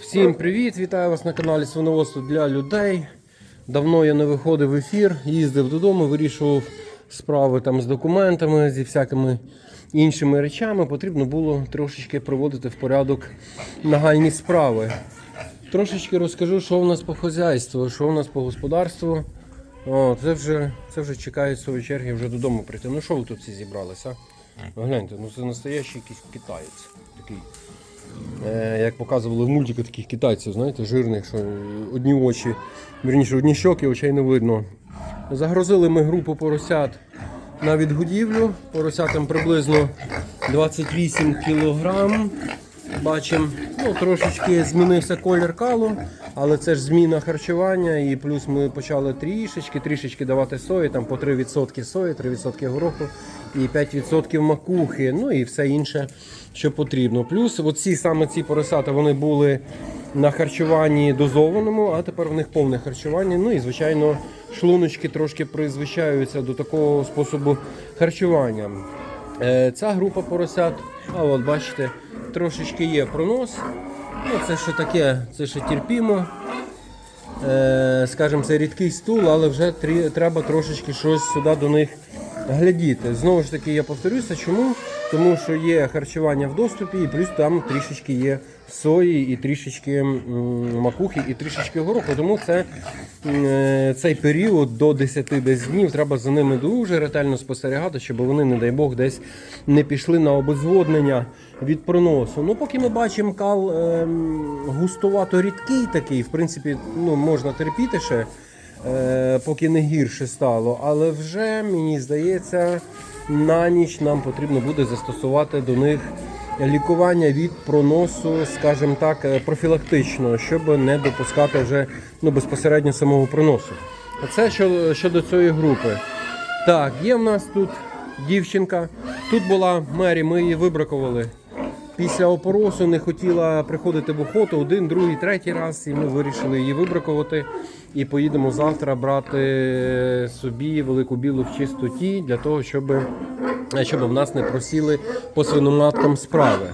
Всім привіт! Вітаю вас на каналі Свиноводство для людей. Давно я не виходив в ефір, їздив додому, вирішував справи там з документами, зі всякими іншими речами. Потрібно було трошечки проводити в порядок нагальні справи. Трошечки розкажу, що в нас по хазяйству, що в нас по господарству. О, це вже, це вже чекають своєї черги вже додому прийти. Ну що ви тут всі зібралися? А? Гляньте, ну це настоящий якийсь китаєць. Такий Е, як показували в мультиках таких китайців, знаєте, жирних, що одні очі, вірніше, одні щоки, очей не видно. Загрузили ми групу поросят на відгодівлю. Поросятам приблизно 28 кілограм. Бачимо, ну, трошечки змінився колір калу, але це ж зміна харчування. І плюс ми почали трішечки, трішечки давати сої, там по 3% сої, 3% гороху і 5% макухи, ну і все інше, що потрібно. Плюс оці саме ці поросята вони були на харчуванні дозованому, а тепер в них повне харчування. Ну і звичайно, шлуночки трошки призвичаються до такого способу харчування. Е, Ця група поросят, а от бачите, трошечки є пронос. Ну, це ще таке, це ще терпімо. Е, скажімо, це рідкий стул, але вже треба трошечки щось сюди до них глядіти. Знову ж таки, я повторюся, чому? Тому що є харчування в доступі, і плюс там трішечки є сої, і трішечки макухи, і трішечки гороху. Тому це, е, цей період до 10 десь днів треба за ними дуже ретельно спостерігати, щоб вони, не дай Бог, десь не пішли на обезводнення від проносу. Ну, поки ми бачимо кал ем, густувато рідкий такий, в принципі, ну, можна терпіти ще поки не гірше стало. Але вже мені здається, на ніч нам потрібно буде застосувати до них лікування від проносу, скажімо так, е, профілактично, щоб не допускати вже ну, безпосередньо самого проносу. Це щодо цієї групи. Так, є в нас тут дівчинка. Тут була Мері, ми її вибракували. Після опоросу не хотіла приходити в охоту один, другий, третій раз, і ми вирішили її вибракувати. І поїдемо завтра брати собі велику білу в чистоті для того, щоб, щоб в нас не просіли по свиноматкам справи.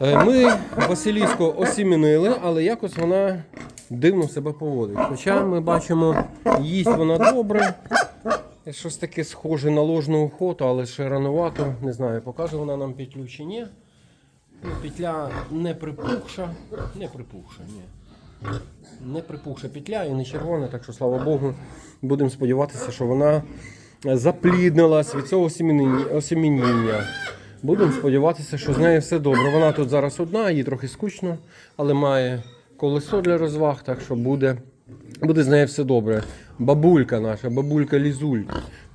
Е, Ми Василійську осімінили, але якось вона дивно себе поводить. Хоча ми бачимо, їсть вона добре. Щось таке схоже на ложну охоту, але ще ранувато. Не знаю, покаже вона нам петлю чи ні. Ну, петля не припухша. Не припухша, ні. Не припухша петля і не червона, так що слава Богу, будемо сподіватися, що вона запліднилась від цього осімініння. Будемо сподіватися, що з нею все добре. Вона тут зараз одна, їй трохи скучно, але має колесо для розваг, так що буде, буде з нею все добре. Бабулька наша, бабулька Лізуль.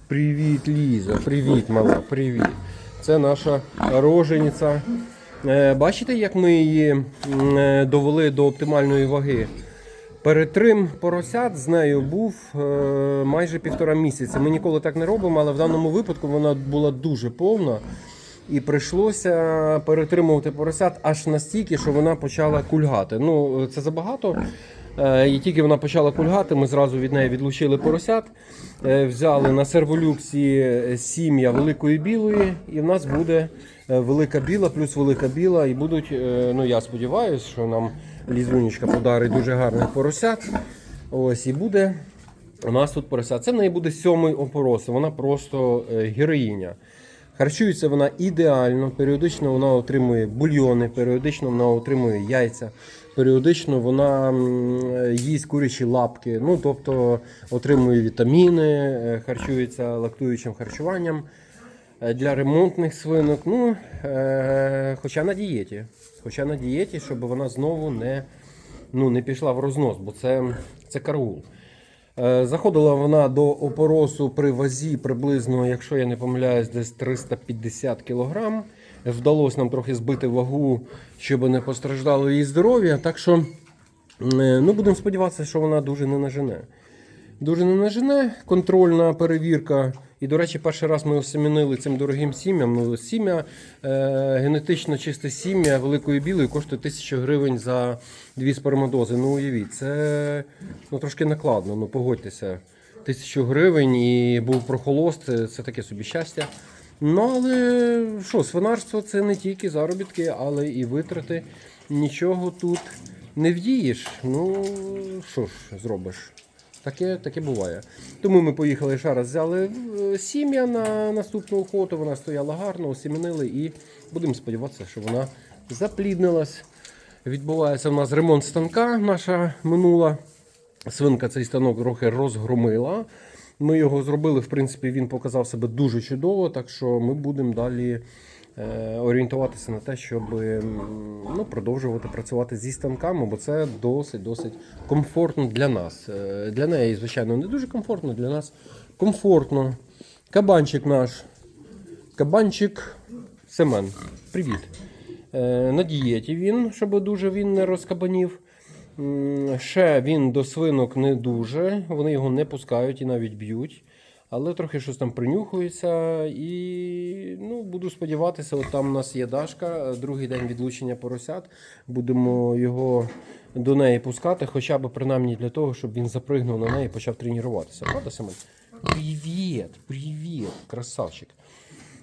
Привіт, Ліза, привіт, мала, привіт. Це наша рожениця. Е, Бачите, як ми її е, довели до оптимальної ваги? Перетрим поросят з нею був е, майже півтора місяця. Ми ніколи так не робимо, але в даному випадку вона була дуже повна. І прийшлося перетримувати поросят аж настільки, що вона почала кульгати. Ну, це забагато. І тільки вона почала кульгати, ми зразу від неї відлучили поросят, взяли на серволюксі сім'я великої білої, і в нас буде велика біла плюс велика біла. І будуть, е, ну я сподіваюся, що нам лізунечка подарить дуже гарних поросят. Ось і буде у нас тут поросят. Це в неї буде сьомий опорос. Вона просто е, героїня. Харчується вона ідеально, періодично вона отримує бульйони, періодично вона отримує яйця, періодично вона їсть курячі лапки, ну тобто отримує вітаміни, е, харчується лактуючим харчуванням е, для ремонтних свинок. Ну, е, хоча на дієті. Хоча на дієті, щоб вона знову не, ну, не пішла в рознос, бо це, це караул. Е, Заходила вона до опоросу при вазі приблизно, якщо я не помиляюсь, десь 350 кг. Вдалося нам трохи збити вагу, щоб не постраждало її здоров'я. Так що е, ну, будемо сподіватися, що вона дуже не нажене. Дуже не нажене, контрольна перевірка. І, до речі, перший раз ми осемінили цим дорогим сім'ям. Ну, сім'я, е, генетично чисте сім'я великої білої коштує 1000 гривень за дві сперматози. Ну, уявіть, це ну, трошки накладно, ну погодьтеся. Тисячу гривень і був прохолост, це таке собі щастя. Ну, але що, свинарство це не тільки заробітки, але і витрати. Нічого тут не вдієш. Ну, що ж зробиш? Таке, таке буває. Тому ми поїхали ще раз, взяли е, сім'я на наступну охоту. Вона стояла гарно, осімінили і будемо сподіватися, що вона запліднилась. Відбувається в нас ремонт станка, наша минула. Свинка цей станок трохи розгромила. Ми його зробили, в принципі, він показав себе дуже чудово, так що ми будемо далі орієнтуватися на те, щоб ну, продовжувати працювати зі станками, бо це досить-досить комфортно для нас. Е, Для неї, звичайно, не дуже комфортно, для нас комфортно. Кабанчик наш. Кабанчик Семен. Привіт. Е, на дієті він, щоб дуже він не розкабанів. Ще він до свинок не дуже, вони його не пускають і навіть б'ють. Але трохи щось там принюхується. І ну, буду сподіватися, от там у нас є Дашка, е, другий день відлучення поросят. Будемо його до неї пускати, хоча б принаймні для того, щоб він запригнув на неї і почав тренуватися. Правда, Семен? Привіт, привіт, красавчик.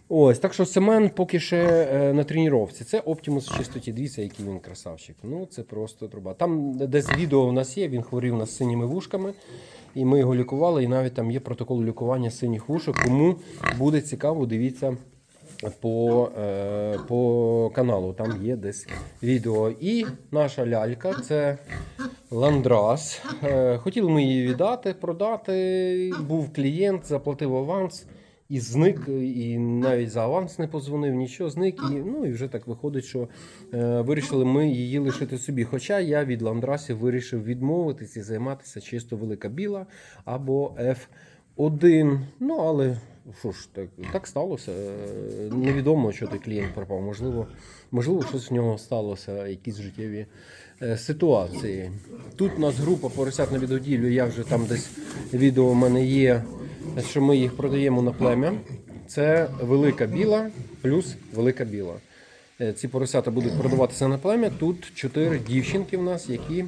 Ось, так що Семен поки ще е, на тренувці. Це Оптимус в чистоті. Дивіться, який він красавчик. Ну, це просто труба. Там десь відео у нас є, він хворів на синіми вушками. І ми його лікували, і навіть там є протокол лікування синіх вушок. Кому буде цікаво, дивіться по, е, по каналу. Там є десь відео. І наша лялька це Ландрас. Е, хотіли ми її віддати, продати. Був клієнт, заплатив аванс. І зник, і навіть за аванс не позвонив, нічого зник. І, ну і вже так виходить, що е, вирішили ми її лишити собі. Хоча я від ландрасів вирішив відмовитись і займатися чисто велика біла або F1. Ну але що ж, так, так сталося. Е, Невідомо, що той клієнт пропав. Можливо, можливо, щось в нього сталося, якісь життєві е, ситуації. Тут у нас група поросят на відгодівлю. Я вже там десь відео у мене є що ми їх продаємо на плем'я. Це велика біла плюс велика біла. Е, Ці поросята будуть продаватися на плем'я. Тут чотири дівчинки в нас, які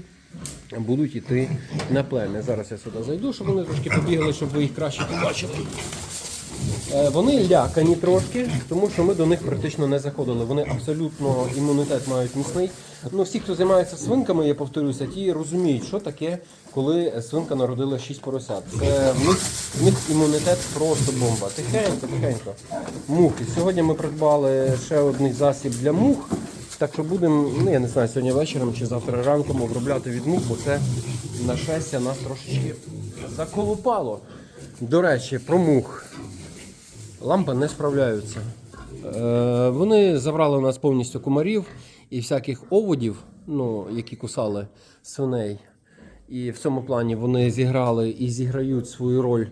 будуть йти на плем'я. Зараз я сюди зайду, щоб вони трошки побігли, щоб ви їх краще побачили. Е, Вони лякані трошки, тому що ми до них практично не заходили. Вони абсолютно імунітет мають міцний. Ну, всі, хто займається свинками, я повторюся, ті розуміють, що таке, коли свинка народила 6 поросят. Це в них, в них імунітет просто бомба. Тихенько, тихенько. Мухи. Сьогодні ми придбали ще один засіб для мух. Так що будемо, ну я не знаю, сьогодні вечором чи завтра ранком обробляти від мух, бо це нашестя нас трошечки заколупало. До речі, про мух. Лампи не справляються. Е, вони забрали у нас повністю кумарів і всяких оводів, ну, які кусали свиней. І в цьому плані вони зіграли і зіграють свою роль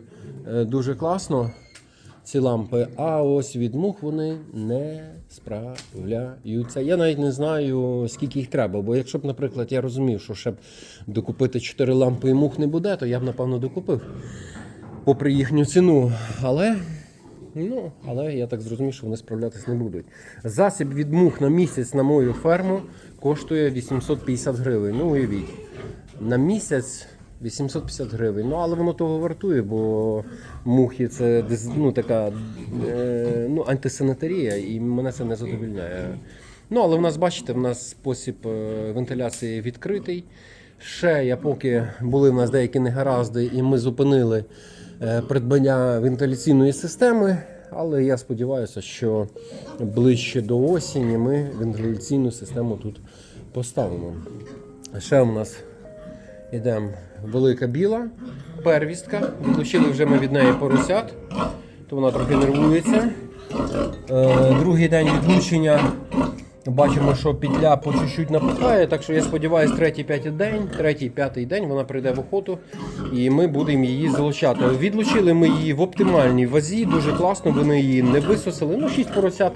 е, дуже класно, ці лампи. А ось від мух вони не справляються. Я навіть не знаю, скільки їх треба. Бо якщо б, наприклад, я розумів, що ще б докупити 4 лампи і мух не буде, то я б напевно докупив попри їхню ціну. Але Ну, але я так зрозумів, що вони справлятись не будуть. Засіб від мух на місяць на мою ферму коштує 850 гривень. Ну, уявіть, на місяць 850 гривень. Ну, але воно того вартує, бо мухи це ну, така е, ну, антисанітарія, і мене це не задовільняє. Ну, але в нас, бачите, в нас спосіб е, вентиляції відкритий. Ще я поки були в нас деякі негаразди, і ми зупинили придбання вентиляційної системи. Але я сподіваюся, що ближче до осені ми вентиляційну систему тут поставимо. Ще у нас йдемо велика біла первістка. Відлучили вже ми від неї поросят, то вона трохи нервується. Е, Другий день відлучення. Бачимо, що петля по чуть-чуть напихає, так що я сподіваюся, третій п'ятий день, третій п'ятий день вона прийде в охоту і ми будемо її залучати. Відлучили ми її в оптимальній вазі, дуже класно, вони її не висосали. Ну, 6 поросят.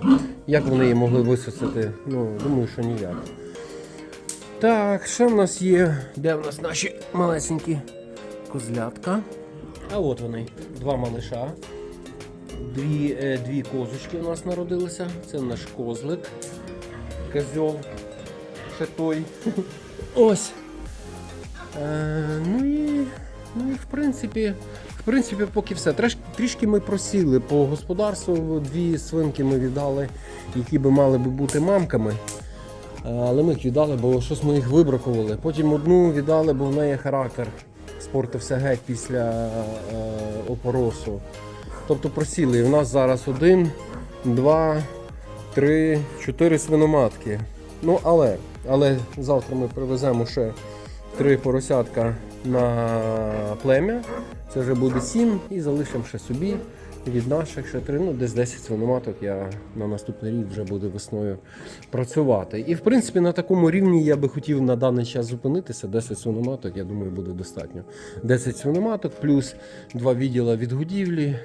Як вони її могли висосати? Ну, думаю, що ніяк. Так, що в нас є? Де в нас наші малесенькі козлятка? А от вони, два малиша. Дві, е, дві козочки у нас народилися. Це наш козлик. Козьол. Ще той. Ось. Е, ну і. Ну і в принципі. В принципі, поки все. Треш, трішки ми просіли по господарству. Дві свинки ми віддали, які би мали би бути мамками. Е, Але ми їх віддали, бо щось ми їх вибракували. Потім одну віддали, бо в неї характер спортився геть після е, опоросу. Тобто просіли. І в нас зараз один, два, три, чотири свиноматки. Ну, але, але завтра ми привеземо ще три поросятка на плем'я. Це вже буде сім і залишимо ще собі. Від наших ще три, ну десь 10 свиноматок я на наступний рік вже буду весною працювати. І в принципі на такому рівні я би хотів на даний час зупинитися. 10 свиноматок, я думаю, буде достатньо. 10 свиноматок, плюс два відділа відгодівлі,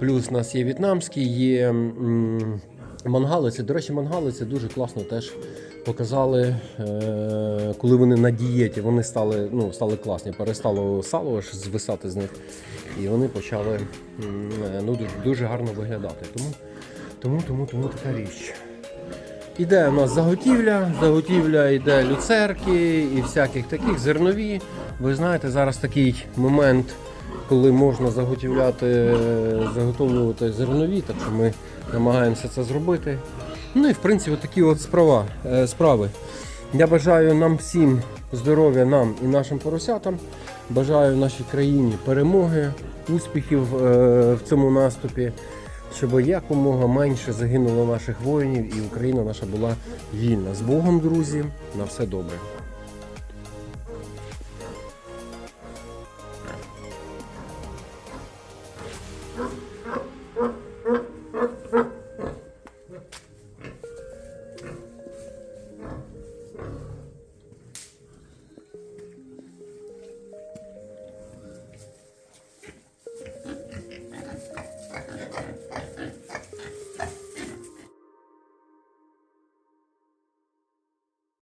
плюс у нас є в'єтнамський, є м, мангалиці. До речі, мангалиці дуже класно теж показали, е, коли вони на дієті, вони стали, ну, стали класні, перестало сало аж звисати з них. І вони почали е, ну, дуже, гарно виглядати. Тому, тому, тому, тому така річ. Іде у нас заготівля, заготівля йде люцерки і всяких таких зернові. Ви знаєте, зараз такий момент, коли можна заготівляти, заготовлювати зернові, так що ми намагаємося це зробити. Ну і в принципі такі от справа, е, справи. Я бажаю нам всім здоров'я, нам і нашим поросятам. Бажаю нашій країні перемоги, успіхів е, в цьому наступі, щоб якомога менше загинуло наших воїнів і Україна наша була вільна. З Богом, друзі, на все добре. Thank.